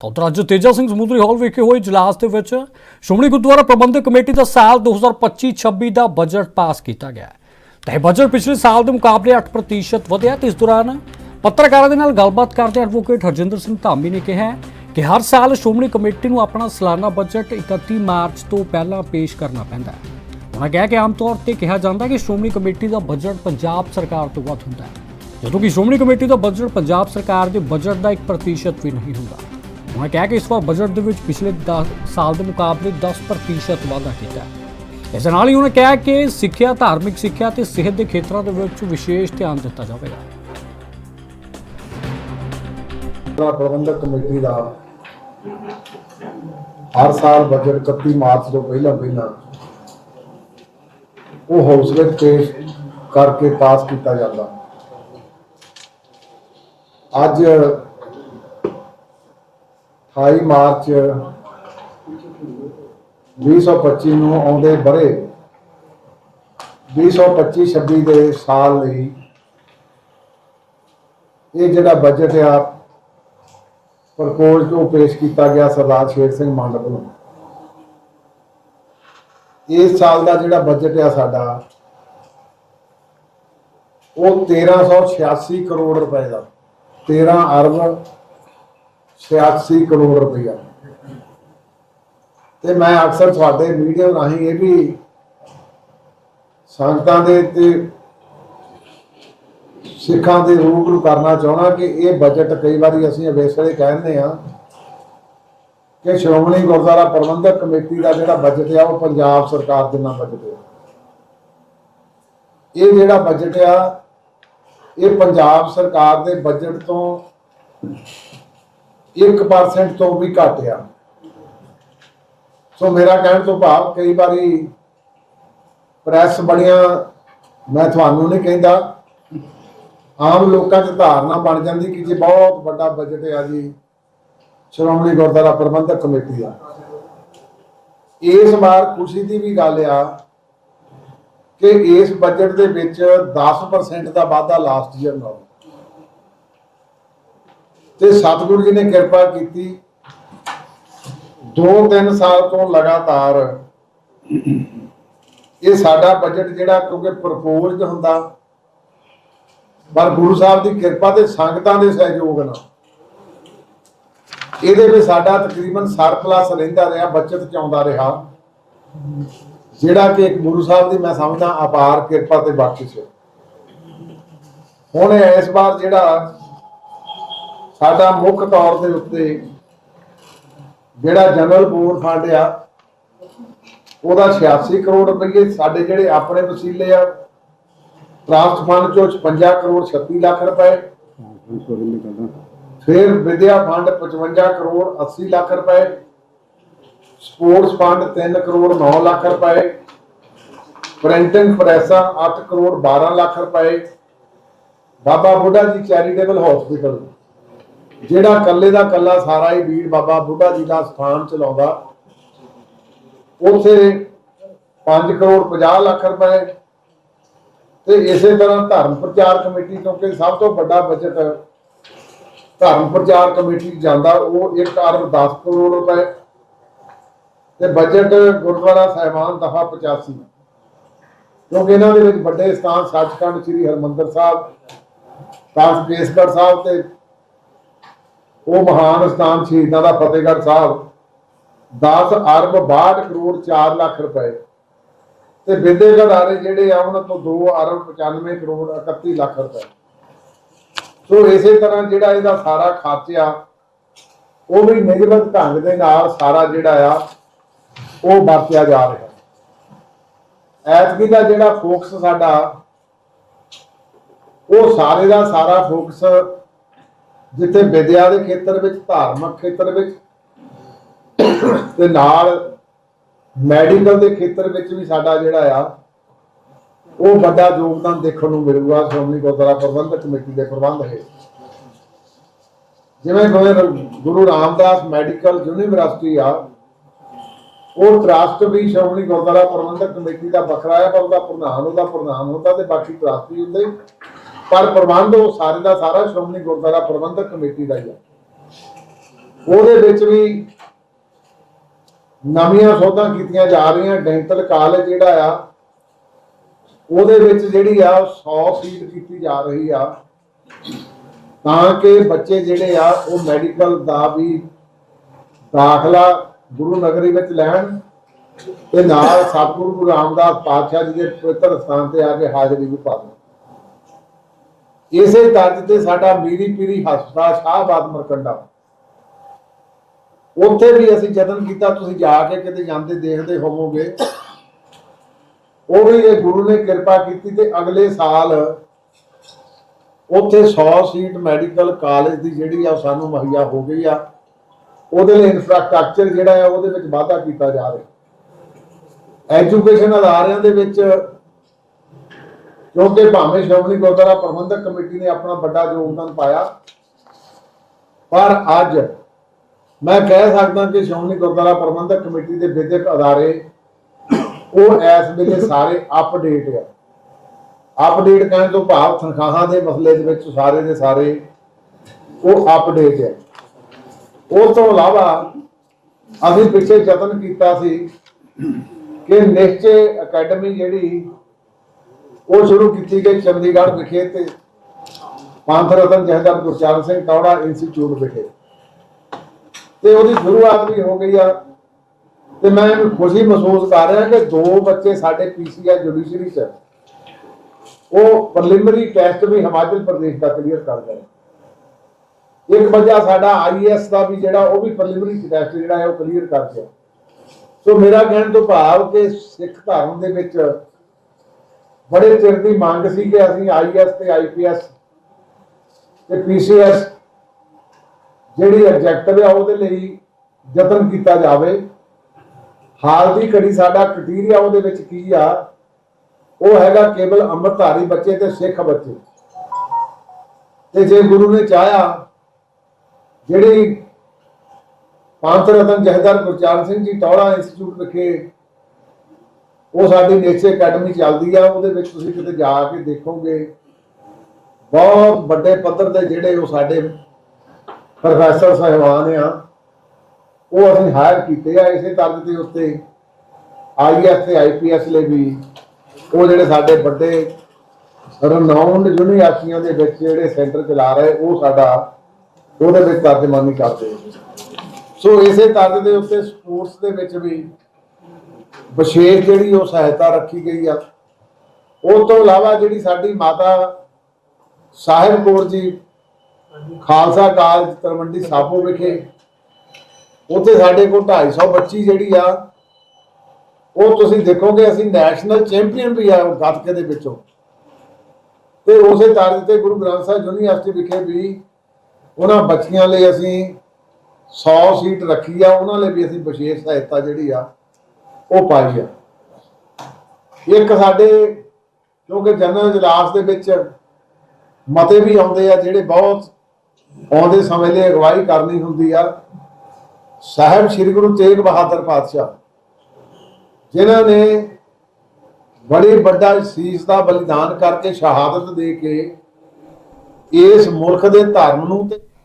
ਤਾਂ ਉੱਧਰ ਅੱਜ ਤੇਜਾ ਸਿੰਘ ਸਮੁੰਦਰੀ ਹਾਲ ਵਿਖੇ ਹੋਏ ਇਜਲਾਸ ਦੇ ਵਿੱਚ ਸ਼੍ਰੋਮਣੀ ਗੁਰਦੁਆਰਾ ਪ੍ਰਬੰਧਕ ਕਮੇਟੀ ਦਾ ਸਾਲ 2025-26 ਦਾ ਬਜਟ ਪਾਸ ਕੀਤਾ ਗਿਆ ਹੈ। ਤਾਂ ਇਹ ਬਜਟ ਪਿਛਲੇ ਸਾਲ ਦੇ ਮੁਕਾਬਲੇ 8% ਵਧਿਆ ਤੇ ਇਸ ਦੌਰਾਨ ਪੱਤਰਕਾਰਾਂ ਦੇ ਨਾਲ ਗੱਲਬਾਤ ਕਰਦੇ ਐਡਵੋਕੇਟ ਹਰਜਿੰਦਰ ਸਿੰਘ ਧਾਮੀ ਨੇ ਕਿਹਾ ਕਿ ਹਰ ਸਾਲ ਸ਼੍ਰੋਮਣੀ ਕਮੇਟੀ ਨੂੰ ਆਪਣਾ ਸਾਲਾਨਾ ਬਜਟ 31 ਮਾਰਚ ਤੋਂ ਪਹਿਲਾਂ ਪੇਸ਼ ਕਰਨਾ ਪੈਂਦਾ ਹੈ। ਉਹਨਾਂ ਕਿਹਾ ਕਿ ਆਮ ਤੌਰ ਤੇ ਕਿਹਾ ਜਾਂਦਾ ਕਿ ਸ਼੍ਰੋਮਣੀ ਕਮੇਟੀ ਦਾ ਬਜਟ ਪੰਜਾਬ ਸਰਕਾਰ ਤੋਂ ਵੱਧ ਹੁੰਦਾ ਹੈ, ਜਦੋਂ ਕਿ ਸ਼੍ਰੋਮਣੀ ਕਮੇਟੀ ਦਾ ਬਜਟ ਪੰਜਾਬ ਸਰਕਾਰ ਦੇ ਬਜਟ ਦਾ 1% ਵੀ ਨਹੀਂ ਹੁੰਦਾ। ਉਹਨਾਂ ਕਿਹਾ ਕਿ ਇਸ ਵਾਰ ਬਜਟ ਦੇ ਵਿੱਚ ਪਿਛਲੇ 10 ਸਾਲ ਦੇ ਮੁਕਾਬਲੇ 10% ਵਾਧਾ ਕੀਤਾ ਹੈ। ਇਸ ਨਾਲ ਹੀ ਉਹਨਾਂ ਕਿਹਾ ਕਿ ਸਿੱਖਿਆ, ਧਾਰਮਿਕ ਸਿੱਖਿਆ ਤੇ ਸਿਹਤ ਦੇ ਖੇਤਰਾਂ ਦੇ ਵਿੱਚ ਵਿਸ਼ੇਸ਼ ਧਿਆਨ ਦਿੱਤਾ ਜਾਵੇਗਾ। ਦਾ ਪ੍ਰਬੰਧਕ ਕਮੇਟੀ ਦਾ ਹਰ ਸਾਲ ਬਜਟ 31 ਮਾਰਚ ਤੋਂ ਪਹਿਲਾਂ ਪਹਿਲਾਂ ਉਹ ਹਾਊਸ ਵਿੱਚ ਪੇਸ਼ ਕਰਕੇ ਪਾਸ ਕੀਤਾ ਜਾਂਦਾ। ਅੱਜ 28 ਮਾਰਚ 2025 ਨੂੰ ਆਉਂਦੇ ਬਰੇ 2025-26 ਦੇ ਸਾਲ ਲਈ ਇਹ ਜਿਹੜਾ ਬਜਟ ਆ ਪ੍ਰਪੋਜ਼ ਜੋ ਪੇਸ਼ ਕੀਤਾ ਗਿਆ ਸਰਦਾਰ ਸ਼ੇਰ ਸਿੰਘ ਮੰਡ ਵੱਲੋਂ। ਇਸ ਸਾਲ ਦਾ ਜਿਹੜਾ ਬਜਟ ਆ ਸਾਡਾ, ਉਹ 1386 ਕਰੋੜ ਰੁਪਏ ਦਾ। 13 ਅਰਬ 86 ਕਰੋੜ ਰੁਪਇਆ ਤੇ ਮੈਂ ਅਕਸਰ ਤੁਹਾਡੇ ਮੀਡੀਆ ਰਾਹੀਂ ਇਹ ਵੀ ਸੰਗਤਾਂ ਦੇ ਤੇ ਸਿੱਖਾਂ ਦੇ ਰੂਪ ਨੂੰ ਕਰਨਾ ਚਾਹਣਾ ਕਿ ਇਹ ਬਜਟ ਕਈ ਵਾਰੀ ਅਸੀਂ ਇਸ ਕਹਿੰਦੇ ਆ ਕਿ ਸ਼੍ਰੋਮਣੀ ਗੁਰਦੁਆਰਾ ਪ੍ਰਬੰਧਕ ਕਮੇਟੀ ਦਾ ਜਿਹੜਾ ਬਜਟ ਆ, ਉਹ ਪੰਜਾਬ ਸਰਕਾਰ ਦੇ ਨਾਲ ਬਜਟ ਆ। ਇਹ ਜਿਹੜਾ ਬਜਟ ਆ, ਇਹ ਪੰਜਾਬ ਸਰਕਾਰ ਦੇ ਬਜਟ ਤੋਂ 1% ਤੋਂ ਵੀ ਘੱਟ ਆ। ਸੋ ਮੇਰਾ ਕਹਿਣ ਤੋਂ ਭਾਵ ਕਈ ਵਾਰੀ ਪ੍ਰੈਸ ਬੜੀਆਂ ਮੈਂ ਤੁਹਾਨੂੰ ਨਹੀਂ ਕਹਿੰਦਾ। ਆਮ ਲੋਕਾਂ 'ਚ ਧਾਰਨਾ ਬਣ ਜਾਂਦੀ ਕਿ ਜੀ ਬਹੁਤ ਵੱਡਾ ਬਜਟ ਆ ਜੀ, ਸ਼੍ਰੋਮਣੀ ਗੁਰਦੁਆਰਾ ਪ੍ਰਬੰਧਕ ਕਮੇਟੀ ਦਾ। ਇਸ ਵਾਰ ਖੁਸ਼ੀ ਦੀ ਵੀ ਗੱਲ ਆ ਕਿ ਇਸ ਬਜਟ ਦੇ ਵਿੱਚ 10% ਦਾ ਵਾਧਾ ਲਾਸਟ ਈਅਰ ਨਾਲੋਂ। ਤੇ ਸਤਿਗੁਰੂ ਜੀ ਨੇ ਕਿਰਪਾ ਕੀਤੀ। 2-3 ਸਾਲ ਤੋਂ ਲਗਾਤਾਰ ਇਹ ਸਾਡਾ ਬਜਟ ਜਿਹੜਾ ਕਿਉਂਕਿ ਪ੍ਰਪੋਜ਼ਡ ਹੁੰਦਾ, ਪਰ ਗੁਰੂ ਸਾਹਿਬ ਦੀ ਕਿਰਪਾ ਤੇ ਸੰਗਤਾਂ ਦੇ ਸਹਿਯੋਗ ਨਾਲ। ਇਹਦੇ ਵਿੱਚ ਸਾਡਾ ਤਕਰੀਬਨ ਸਰਪਲਸ ਰਹਿੰਦਾ ਰਿਹਾ, ਬਚਤ ਚ ਆਉਂਦਾ ਰਿਹਾ। ਜਿਹੜਾ ਕਿ ਇੱਕ ਗੁਰੂ ਸਾਹਿਬ ਦੀ ਮੈਂ ਸਮਝਦਾ ਅਪਾਰ ਕਿਰਪਾ ਤੇ ਬਖਸ਼ਿਸ਼ ਹੈ। ਹੁਣ ਇਸ ਵਾਰ ਜਿਹੜਾ ਸਾਡਾ ਮੁੱਖ ਤੌਰ ਦੇ ਉੱਤੇ ਜਿਹੜਾ ਜਨਰਲ ਬੋਰਡ ਫੰਡ ਆ, ਉਹਦਾ 86 ਕਰੋੜ ਰੁਪਏ ਸਾਡੇ ਜਿਹੜੇ ਆਪਣੇ ਵਸੀਲੇ ਆ, ਟਰਸਟ ਫੰਡ ਚੋਂ 56 ਕਰੋੜ 36 ਲੱਖ ਰੁਪਏ। ਫਿਰ ਵਿਦਿਆ ਫੰਡ 55 ਕਰੋੜ 80 ਲੱਖ ਰੁਪਏ। ਸਪੋਰਟਸ ਫੰਡ 3 ਕਰੋੜ 9 ਲੱਖ ਰੁਪਏ। ਪ੍ਰਿੰਟਿੰਗ ਪ੍ਰੈਸਾਂ 8 ਕਰੋੜ 12 ਲੱਖ ਰੁਪਏ। ਬਾਬਾ ਬੁੱਢਾ ਜੀ ਚੈਰੀਟੇਬਲ ਹਸਪੀਟਲ। ਜਿਹੜਾ ਕੱਲੇ ਦਾ ਕੱਲਾ ਸਾਰਾ ਹੀ ਵੀਰ ਬਾਬਾ ਬੁੱਢਾ ਜੀ ਦਾ ਸਥਾਨ ਚਲਾਉਂਦਾ, ਉਥੇ 5 ਕਰੋੜ 50 ਲੱਖ ਰੁਪਏ ਤੇ ਇਸੇ ਤਰ੍ਹਾਂ ਧਰਮ ਪ੍ਰਚਾਰ ਕਮੇਟੀ, ਕਿਉਂਕਿ ਸਭ ਤੋਂ ਵੱਡਾ ਬਜਟ ਧਰਮ ਪ੍ਰਚਾਰ ਕਮੇਟੀ ਜਾਂਦਾ, ਉਹ 1 ਅਰਬ 10 ਕਰੋੜ ਰੁਪਏ ਤੇ ਬਜਟ ਗੁਰਦੁਆਰਾ ਸਾਹਿਬਾਨ ਦਫਾ 85 ਕਿਉਂਕਿ ਇਹਨਾਂ ਦੇ ਵਿੱਚ ਵੱਡੇ ਸਥਾਨ ਸੱਚਖੰਡ ਸ੍ਰੀ ਹਰਮੰਦਰ ਸਾਹਿਬ ਤਾਸ ਕੇਸਗੜ੍ਹ ਸਾਹਿਬ ਤੇ ਉਹ ਮਹਾਨ ਸਥਾਨ ਸ਼ਹੀਦਾਂ ਦਾ ਫਤਿਹਗੜ੍ਹ ਸਾਹਿਬ 10 ਅਰਬ 62 ਕਰੋੜ 4 ਲੱਖ ਰੁਪਏ। ਤੇ ਵਿਦਿਅਕ ਅਦਾਰੇ ਜਿਹੜੇ ਆ, ਉਹਨਾਂ ਤੋਂ 2 ਅਰਬ 95 ਕਰੋੜ 31 ਲੱਖ ਰੁਪਏ। ਸੋ ਇਸੇ ਤਰ੍ਹਾਂ ਜਿਹੜਾ ਇਹਦਾ ਸਾਰਾ ਖਾਤਿਆ ਉਹ ਵੀ ਨਿਯਮਤ ਢੰਗ ਦੇ ਨਾਲ ਸਾਰਾ ਜਿਹੜਾ ਆ, ਉਹ ਵਰਤਿਆ ਜਾ ਰਿਹਾ। ਐਤਕੀ ਦਾ ਜਿਹੜਾ ਫੋਕਸ ਸਾਡਾ, ਉਹ ਸਾਰੇ ਦਾ ਸਾਰਾ ਫੋਕਸ ਜਿੱਥੇ ਵਿਦਿਆ ਦੇ ਖੇਤਰ ਵਿੱਚ, ਧਾਰਮਿਕ ਖੇਤਰ ਵਿੱਚ ਤੇ ਨਾਲ ਮੈਡੀਕਲ ਦੇ ਖੇਤਰ ਵਿੱਚ ਵੀ ਸਾਡਾ ਜਿਹੜਾ ਆ, ਉਹ ਵੱਡਾ ਯੋਗਦਾਨ ਦੇਖਣ ਨੂੰ ਮਿਲੂਗਾ ਸ਼੍ਰੋਮਣੀ ਗੁਰਦੁਆਰਾ ਪ੍ਰਬੰਧਕ ਕਮੇਟੀ ਦੇ ਪ੍ਰਬੰਧ ਹੈ ਜਿਵੇਂ ਗੁਰੂ- ਰਾਮਦਾਸ ਮੈਡੀਕਲ ਯੂਨੀਵਰਸਿਟੀ ਆ, ਉਹ ਟਰਸਟ ਵੀ ਸ਼੍ਰੋਮਣੀ ਗੁਰਦੁਆਰਾ ਪ੍ਰਬੰਧਕ ਕਮੇਟੀ ਦਾ ਵੱਖਰਾ ਹੈ ਪਰ ਉਹਦਾ ਪ੍ਰਧਾਨ ਉਹਦਾ ਪ੍ਰਧਾਨ ਹੁੰਦਾ ਤੇ ਬਾਕੀ ਟਰਸਟ ਵੀ ਹੁੰਦੇ। ਪਰ ਪ੍ਰਬੰਧ ਉਹ ਸਾਰੇ ਦਾ ਸਾਰਾ ਸ਼੍ਰੋਮਣੀ ਗੁਰਦੁਆਰਾ ਪ੍ਰਬੰਧਕ ਕਮੇਟੀ ਦਾ ਹੀ ਆ। ਉਹਦੇ ਵਿੱਚ ਵੀ ਨਵੀਆਂ ਸੋਧਾਂ ਕੀਤੀਆਂ ਜਾ ਰਹੀਆਂ, ਡੈਂਟਲ ਕਾਲਜ ਜਿਹੜਾ ਆ, ਉਹਦੇ ਵਿੱਚ ਜਿਹੜੀ ਆ 100 ਸੀਟ ਕੀਤੀ ਜਾ ਰਹੀ ਆ। ਤਾਂ ਕਿ ਬੱਚੇ ਜਿਹੜੇ ਆ, ਉਹ ਮੈਡੀਕਲ ਦਾ ਵੀ ਦਾਖਲਾ ਗੁਰੂ ਨਗਰੀ ਵਿੱਚ ਲੈਣ ਤੇ ਨਾਲ ਸਤਿਗੁਰੂ ਰਾਮਦਾਸ ਪਾਤਸ਼ਾਹ ਜੀ ਦੇ ਪਵਿੱਤਰ ਸਥਾਨ ਤੇ ਆ ਕੇ ਹਾਜ਼ਰੀ ਵੀ ਪਾਉਣ ਇਸੇ ਤਰਜ਼ ਤੇ ਸਾਡਾ ਮੀਰੀ ਪੀਰੀ ਹਸਪਤਾਲ, ਸ਼ਾਹਬਾਦ ਮਰਕੰਡਾ। ਉੱਥੇ ਵੀ ਅਸੀਂ ਯਤਨ ਕੀਤਾ, ਤੁਸੀਂ ਜਾ ਕੇ ਕਿਤੇ ਜਾਂਦੇ, ਦੇਖਦੇ ਹੋਵੋਗੇ। ਉਹ ਵੀ ਇਹ ਗੁਰੂ ਨੇ ਕਿਰਪਾ ਕੀਤੀ ਤੇ ਅਗਲੇ ਸਾਲ ਉੱਥੇ 100 ਸੀਟ ਮੈਡੀਕਲ ਕਾਲਜ ਦੀ ਜਿਹੜੀ ਆ ਉਹ ਸਾਨੂੰ ਮੁਹੱਈਆ ਹੋ ਗਈ ਆ। ਉਹਦੇ ਲਈ ਇਨਫਰਾਸਟ੍ਰਕਚਰ ਜਿਹੜਾ ਆ, ਉਹਦੇ ਵਿੱਚ ਵਾਧਾ ਕੀਤਾ ਜਾ ਰਿਹਾ। ਐਜੂਕੇਸ਼ਨ ਅਦਾਰਿਆਂ ਦੇ ਵਿੱਚ ਕਿਉਂਕਿ ਭਾਵੇਂ ਸ਼੍ਰੋਮਣੀ ਗੁਰਦੁਆਰਾ ਪ੍ਰਬੰਧਕ ਕਮੇਟੀ ਨੇ ਆਪਣਾ ਵੱਡਾ ਯੋਗਦਾਨ ਪਾਇਆ, ਪਰ ਅੱਜ ਮੈਂ ਕਹਿ ਸਕਦਾ ਕਿ ਸ਼੍ਰੋਮਣੀ ਗੁਰਦੁਆਰਾ ਪ੍ਰਬੰਧਕ ਕਮੇਟੀ ਦੇ ਵਿਦਿਅਕ ਅਦਾਰੇ, ਉਹ ਇਸ ਵੇਲੇ ਸਾਰੇ ਅਪਡੇਟ ਆ। ਅਪਡੇਟ ਕਹਿਣ ਤੋਂ ਭਾਵ ਤਨਖਾਹਾਂ ਦੇ ਮਸਲੇ ਦੇ ਵਿੱਚ ਸਾਰੇ ਦੇ ਸਾਰੇ ਉਹ ਅਪਡੇਟ ਹੈ ਉਸ ਤੋਂ ਇਲਾਵਾ ਅਸੀਂ ਪਿੱਛੇ ਯਤਨ ਕੀਤਾ ਸੀ ਕਿ ਨਿਸ਼ਚੇ ਅਕੈਡਮੀ ਜਿਹੜੀ ਉਹ ਸ਼ੁਰੂ ਕੀਤੀ ਗਈ ਚੰਡੀਗੜ੍ਹ ਵਿਖੇ ਤੇ ਪੰਥ ਰਤਨ ਜਹਦਰ ਗੁਰਚਰਨ ਸਿੰਘ ਟੌੜਾ ਇੰਸਟੀਚਿਊਟ ਵਿਖੇ। ਤੇ ਉਹਦੀ ਸ਼ੁਰੂਆਤ ਵੀ ਹੋ ਗਈ ਆ। ਤੇ ਮੈਂ ਖੁਸ਼ੀ ਮਹਿਸੂਸ ਕਰ ਰਿਹਾ ਕਿ ਦੋ ਬੱਚੇ ਸਾਡੇ ਪੀਸੀਆਈ ਜੁਡੀਸ਼ਰੀ ਚ। ਉਹ ਪ੍ਰੀਲਿਮਿਨਰੀ ਟੈਸਟ ਵੀ ਹਿਮਾਚਲ ਪ੍ਰਦੇਸ਼ ਦਾ ਕਲੀਅਰ ਕਰ ਗਏ ਇੱਕ ਬੱਚਾ ਸਾਡਾ ਆਈਐਸ ਦਾ ਵੀ ਜਿਹੜਾ ਉਹ ਵੀ ਪ੍ਰੀਲਿਮਿਨਰੀ ਟੈਸਟ ਜਿਹੜਾ ਹੈ ਉਹ ਕਲੀਅਰ ਕਰ ਗਿਆ ਸੋ ਮੇਰਾ ਕਹਿਣ ਤੋਂ ਭਾਵ ਕਿ ਸਿੱਖ ਧਰਮ ਦੇ ਵਿੱਚ ਬੜੇ ਚਿਰ ਦੀ ਮੰਗ ਸੀ ਕਿ ਅਸੀਂ ਆਈਐਸ ਤੇ ਆਈਪੀਐਸ ਤੇ ਪੀਸੀਐਸ ਜਿਹੜੀ ਐਗਜ਼ੈਕਟਿਵ ਆ ਉਹਦੇ ਲਈ ਯਤਨ ਕੀਤਾ ਜਾਵੇ। ਹਾਲ ਦੀ ਘੜੀ ਸਾਡਾ ਕ੍ਰਾਈਟੇਰੀਆ ਉਹਦੇ ਵਿੱਚ ਕੀ ਆ, ਉਹ ਹੈਗਾ ਕੇਵਲ ਅੰਮ੍ਰਿਤਧਾਰੀ ਬੱਚੇ ਤੇ ਸਿੱਖ ਬੱਚੇ। ਤੇ ਜੇ ਗੁਰੂ ਨੇ ਚਾਹਿਆ, ਜਿਹੜੀ ਪੰਥ ਰਤਨ ਜਹਦਰ ਗੁਰਚਰਨ ਸਿੰਘ ਜੀ ਟੌੜਾ ਇੰਸਟੀਚਿਊਟ ਵਿਖੇ ਉਹ ਸਾਡੀ ਨੇਚਰ ਅਕੈਡਮੀ ਚੱਲਦੀ ਆ, ਉਹਦੇ ਵਿੱਚ ਤੁਸੀਂ ਕਿਤੇ ਜਾ ਕੇ ਦੇਖੋਗੇ। ਬਹੁਤ ਵੱਡੇ ਪੱਧਰ ਦੇ ਜਿਹੜੇ ਉਹ ਸਾਡੇ ਪ੍ਰੋਫੈਸਰ ਸਾਹਿਬਾਨ ਆ, ਉਹ ਅਸੀਂ ਹਾਇਰ ਕੀਤੇ ਆ ਇਸੇ ਤਰ੍ਹਾਂ ਦੇ ਉੱਤੇ। ਆਈਐਸ ਤੇ ਆਈਪੀਐਸ ਲਈ ਵੀ ਉਹ ਜਿਹੜੇ ਸਾਡੇ ਵੱਡੇ ਰਨਾਉਂਡ ਯੂਨੀਵਰਸਿਟੀਆਂ ਦੇ ਵਿੱਚ ਜਿਹੜੇ ਸੈਂਟਰ ਚਲਾ ਰਹੇ, ਉਹ ਸਾਡਾ ਉਹਦੇ ਵਿੱਚ ਤਰਜਮਾਨੀ ਕਰਦੇ ਸੋ ਇਸੇ ਤਰ੍ਹਾਂ ਦੇ ਉੱਤੇ ਸਪੋਰਟਸ ਦੇ ਵਿੱਚ ਵੀ ਵਿਸ਼ੇਸ਼ ਜਿਹੜੀ ਉਹ ਸਹਾਇਤਾ ਰੱਖੀ ਗਈ ਆ। ਉਹ ਤੋਂ ਇਲਾਵਾ ਜਿਹੜੀ ਸਾਡੀ ਮਾਤਾ ਸਾਹਿਬ ਕੌਰ ਜੀ, ਖਾਲਸਾ ਕਾਲਜ ਤਲਵੰਡੀ ਸਾਬੋ ਵਿਖੇ, ਉੱਥੇ ਸਾਡੇ ਕੋਲ 250 ਬੱਚੀ ਜਿਹੜੀ ਆ, ਉਹ ਤੁਸੀਂ ਦੇਖੋਗੇ ਅਸੀਂ ਨੈਸ਼ਨਲ ਚੈਂਪੀਅਨ ਵੀ ਆ ਉਹ ਗੱਤਕੇ ਦੇ ਵਿੱਚੋਂ। ਤੇ ਉਸੇ ਤਰ੍ਹਾਂ ਤੇ ਗੁਰੂ ਗ੍ਰੰਥ ਸਾਹਿਬ ਯੂਨੀਵਰਸਿਟੀ ਵਿਖੇ ਵੀ ਉਹਨਾਂ ਬੱਚੀਆਂ ਲਈ ਅਸੀਂ 100 ਸੀਟ ਰੱਖੀ ਆ, ਉਹਨਾਂ ਲਈ ਵੀ ਅਸੀਂ ਵਿਸ਼ੇਸ਼ ਸਹਾਇਤਾ ਜਿਹੜੀ ਆ ਉਹ ਪਾਈ ਆ ਇੱਕ ਸਾਡੇ, ਕਿਉਂਕਿ ਜਨਰਲ ਇਜਲਾਸ ਦੇ ਵਿੱਚ ਮਤੇ ਵੀ ਆਉਂਦੇ ਆ, ਜਿਹੜੇ ਬਹੁਤ ਆਉਂਦੇ ਸਮੇਂ ਲਈ ਅਗਵਾਈ ਕਰਨੀ ਹੁੰਦੀ ਆ। ਸਾਹਿਬ ਸ੍ਰੀ ਗੁਰੂ ਤੇਗ ਬਹਾਦਰ ਪਾਤਸ਼ਾਹ, ਜਿਨ੍ਹਾਂ ਨੇ ਬੜੀ ਵੱਡਾ ਸੀਸ ਦਾ ਬਲੀਦਾਨ ਕਰਕੇ ਸ਼ਹਾਦਤ ਦੇ ਕੇ ਇਸ ਮੁਲਕ ਦੇ ਧਰਮ ਨੂੰ ਤੇ